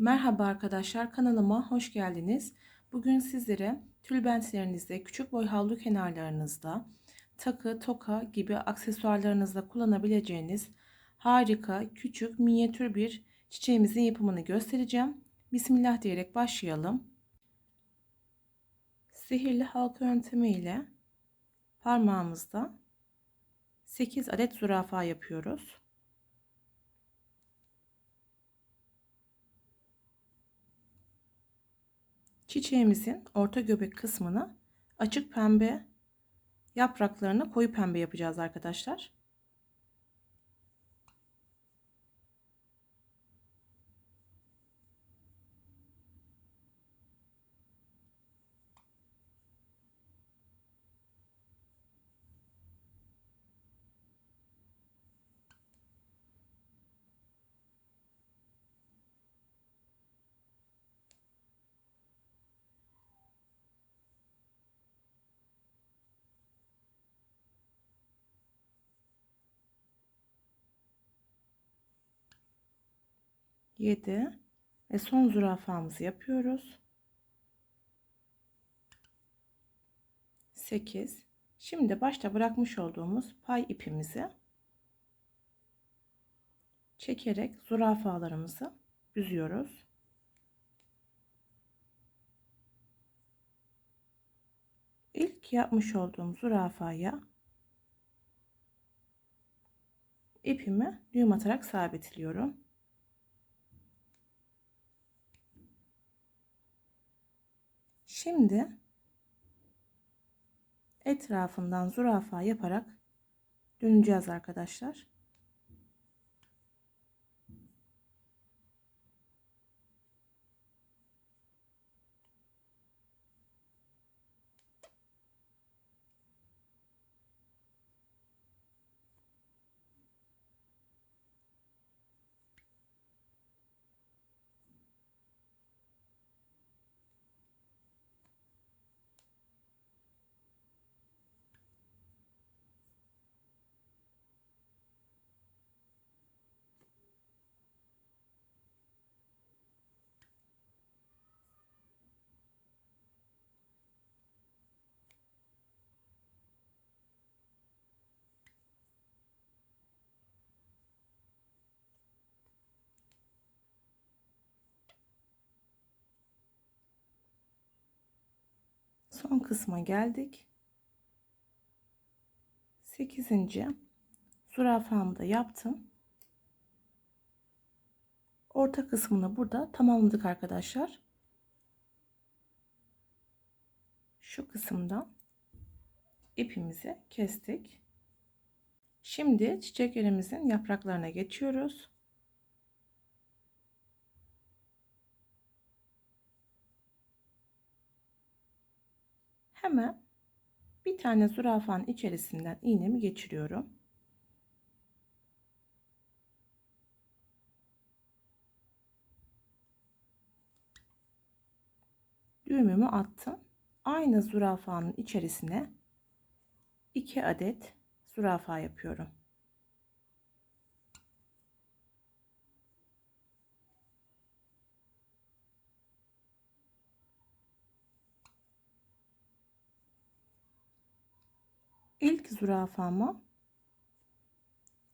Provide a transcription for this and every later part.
Merhaba arkadaşlar kanalıma hoş geldiniz. Bugün sizlere tülbentlerinizde, küçük boy havlu kenarlarınızda, takı, toka gibi aksesuarlarınızda kullanabileceğiniz harika, küçük, minyatür bir çiçeğimizin yapımını göstereceğim. Bismillah diyerek başlayalım. Sihirli halka yöntemi ile parmağımızda 8 adet zürafa yapıyoruz. Çiçeğimizin orta göbek kısmını açık pembe yapraklarını koyu pembe yapacağız arkadaşlar. Yedi ve son zürafamızı yapıyoruz. 8 şimdi başta bırakmış olduğumuz pay ipimizi çekerek zürafalarımızı büzüyoruz. İlk yapmış olduğum zürafaya ipimi düğüm atarak sabitliyorum. Şimdi etrafından zürafa yaparak döneceğiz arkadaşlar. Son kısma geldik. 8. zürafamı da yaptım. Orta kısmını burada tamamladık arkadaşlar. Şu kısımdan ipimizi kestik. Şimdi çiçeklerimizin yapraklarına geçiyoruz. Hemen bir tane zürafanın içerisinden iğnemi geçiriyorum. Düğümümü attım. Aynı zürafanın içerisine 2 adet zürafa yapıyorum. İlk zürafama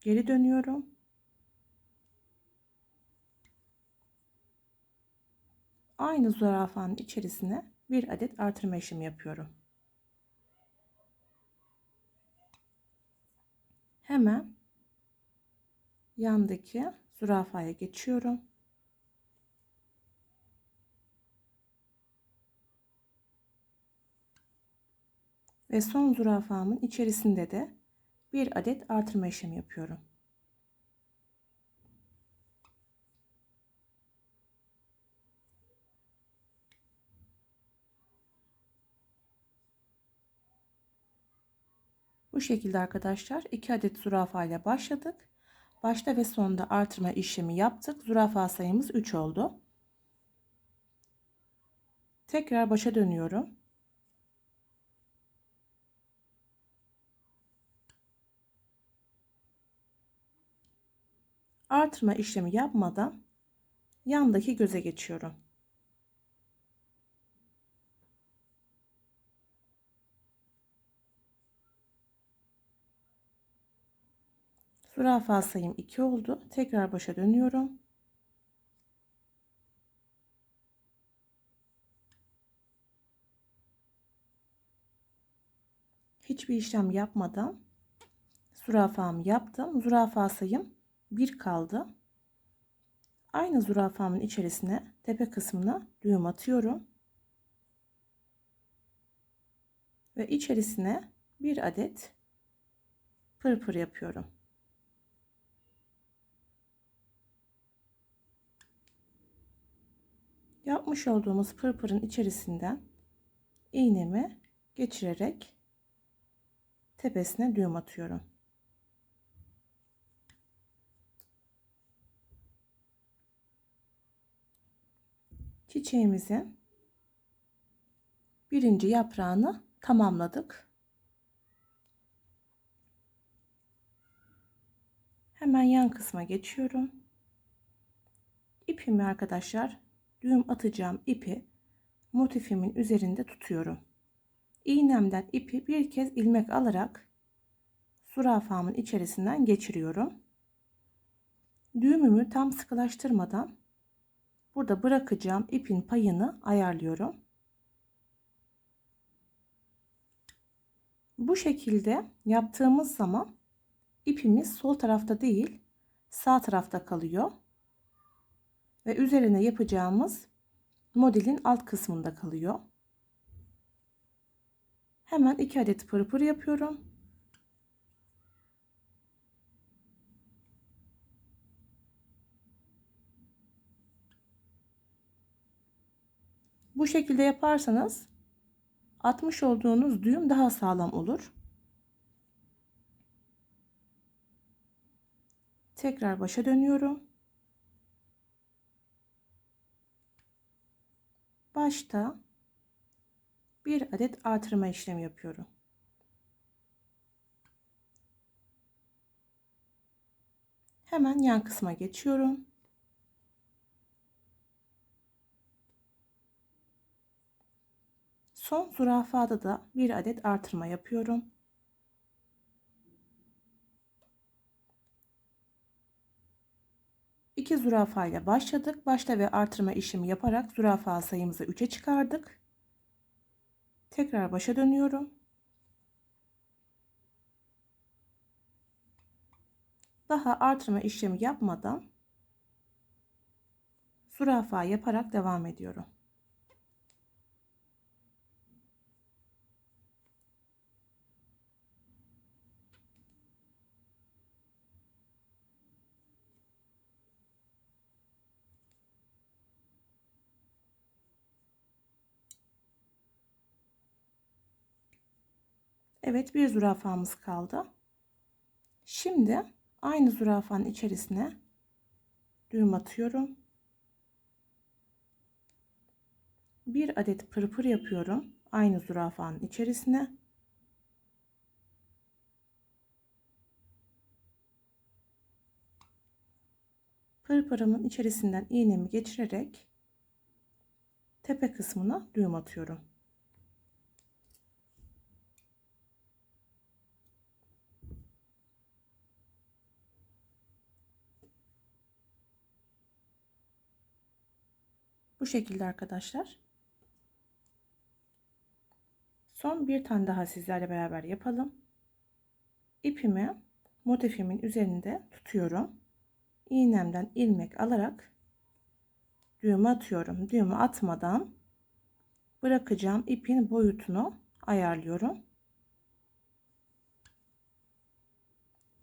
geri dönüyorum. Aynı zürafanın içerisine bir adet artırma işlemi yapıyorum. Hemen yandaki zürafaya geçiyorum. Ve son zürafamın içerisinde de bir adet artırma işlemi yapıyorum. Bu şekilde arkadaşlar 2 adet zürafa ile başladık. Başta ve sonda artırma işlemi yaptık. Zürafa sayımız 3 oldu. Tekrar başa dönüyorum. Artırma işlemi yapmadan yandaki göze geçiyorum. Zürafa sayım 2 oldu. Tekrar başa dönüyorum. Hiçbir işlem yapmadan zürafamı yaptım. Zürafa sayım 1 kaldı. Aynı zürafamın içerisine tepe kısmına düğüm atıyorum. Ve içerisine bir adet pırpır yapıyorum. Yapmış olduğumuz pırpırın içerisinden iğnemi geçirerek tepesine düğüm atıyorum. Çiçeğimizin birinci yaprağını tamamladık. Hemen yan kısma geçiyorum. İpimi arkadaşlar düğüm atacağım ipi motifimin üzerinde tutuyorum. İğnemden ipi bir kez ilmek alarak zürafamın içerisinden geçiriyorum. Düğümümü tam sıkılaştırmadan burada bırakacağım ipin payını ayarlıyorum. Bu şekilde yaptığımız zaman ipimiz sol tarafta değil sağ tarafta kalıyor ve üzerine yapacağımız modelin alt kısmında kalıyor. Hemen iki adet pırpır yapıyorum. Bu şekilde yaparsanız atmış olduğunuz düğüm daha sağlam olur. Tekrar başa dönüyorum. Başta bir adet artırma işlemi yapıyorum. Hemen yan kısma geçiyorum. Son zürafada da bir adet artırma yapıyorum. İki zürafa ile başladık. Başta ve artırma işlemi yaparak zürafa sayımızı 3'e çıkardık. Tekrar başa dönüyorum. Daha artırma işlemi yapmadan zürafa yaparak devam ediyorum. Evet bir zürafamız kaldı. Şimdi aynı zürafanın içerisine düğüm atıyorum. Bir adet pırpır yapıyorum. Aynı zürafanın içerisine. Pırpırımın içerisinden iğnemi geçirerek tepe kısmına düğüm atıyorum. Bu şekilde arkadaşlar. Son bir tane daha sizlerle beraber yapalım. İpimi motifimin üzerinde tutuyorum. İğnemden ilmek alarak düğümü atıyorum. Düğümü atmadan bırakacağım ipin boyutunu ayarlıyorum.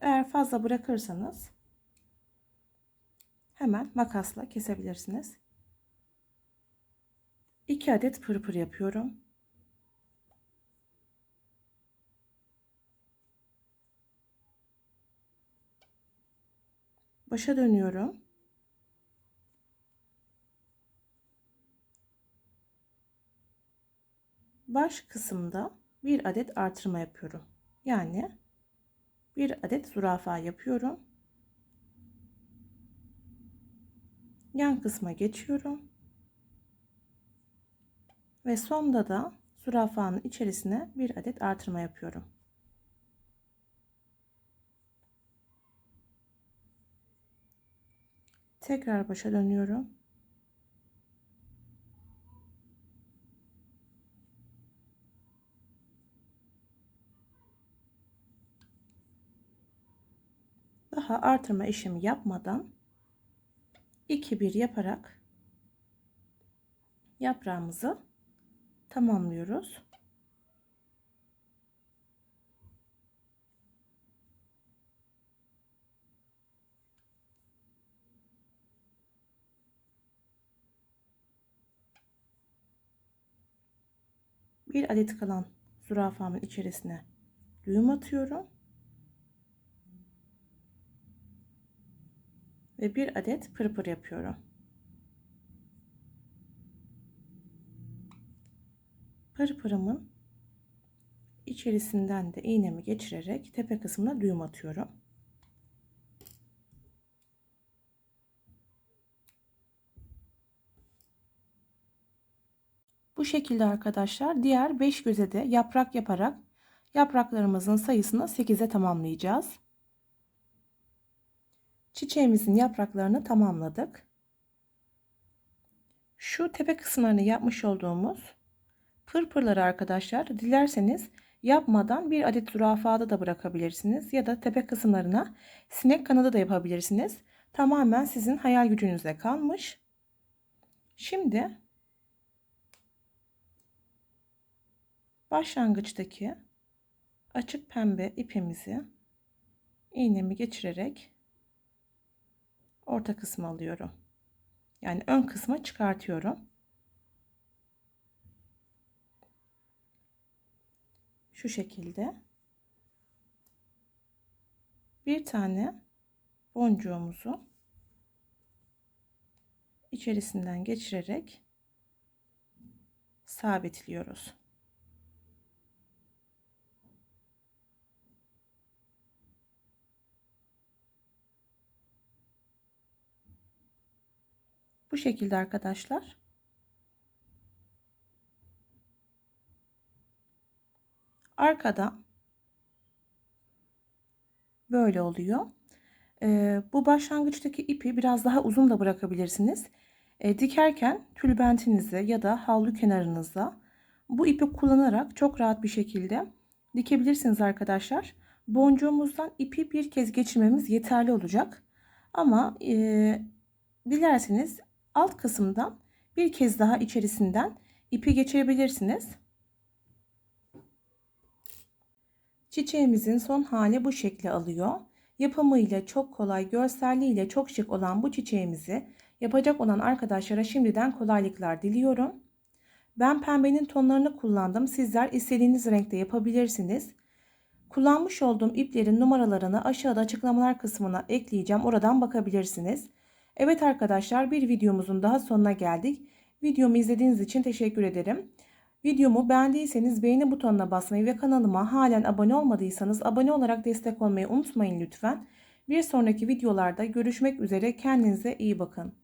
Eğer fazla bırakırsanız hemen makasla kesebilirsiniz. 2 adet pırpır yapıyorum. Başa dönüyorum. Baş kısımda bir adet artırma yapıyorum. Yani bir adet zürafa yapıyorum. yan kısma geçiyorum. Ve sonda da zürafanın içerisine bir adet artırma yapıyorum. Tekrar başa dönüyorum. Daha artırma işlemi yapmadan 2 1 yaparak yaprağımızı tamamlıyoruz. Bir adet kalan zürafamın içerisine düğüm atıyorum. Ve bir adet pırpır yapıyorum. Pırpırımın içerisinden de iğnemi geçirerek tepe kısmına düğüm atıyorum. Bu şekilde arkadaşlar diğer 5 göze de yaprak yaparak yapraklarımızın sayısını 8'e tamamlayacağız. Çiçeğimizin yapraklarını tamamladık. Şu tepe kısımlarını yapmış olduğumuz pırpırları arkadaşlar dilerseniz yapmadan bir adet zürafada da bırakabilirsiniz ya da tepe kısımlarına sinek kanadı da yapabilirsiniz. Tamamen sizin hayal gücünüze kalmış. Şimdi başlangıçtaki açık pembe ipimizi iğnemi geçirerek orta kısmı alıyorum. Yani ön kısma çıkartıyorum. Şu şekilde bir tane boncuğumuzu içerisinden geçirerek sabitliyoruz. Bu şekilde arkadaşlar. Arkada böyle oluyor. Ee, bu başlangıçtaki ipi biraz daha uzun da bırakabilirsiniz. Ee, dikerken tülbentinize ya da havlu kenarınıza bu ipi kullanarak çok rahat bir şekilde dikebilirsiniz arkadaşlar. Boncuğumuzdan ipi bir kez geçirmemiz yeterli olacak. Ama e, dilerseniz alt kısımdan bir kez daha içerisinden ipi geçirebilirsiniz. Çiçeğimizin son hali bu şekli alıyor. Yapımıyla çok kolay, görselliğiyle çok şık olan bu çiçeğimizi yapacak olan arkadaşlara şimdiden kolaylıklar diliyorum. Ben pembenin tonlarını kullandım. Sizler istediğiniz renkte yapabilirsiniz. Kullanmış olduğum iplerin numaralarını aşağıda açıklamalar kısmına ekleyeceğim. Oradan bakabilirsiniz. Evet arkadaşlar bir videomuzun daha sonuna geldik. Videomu izlediğiniz için teşekkür ederim. Videomu beğendiyseniz beğeni butonuna basmayı ve kanalıma halen abone olmadıysanız abone olarak destek olmayı unutmayın lütfen. Bir sonraki videolarda görüşmek üzere kendinize iyi bakın.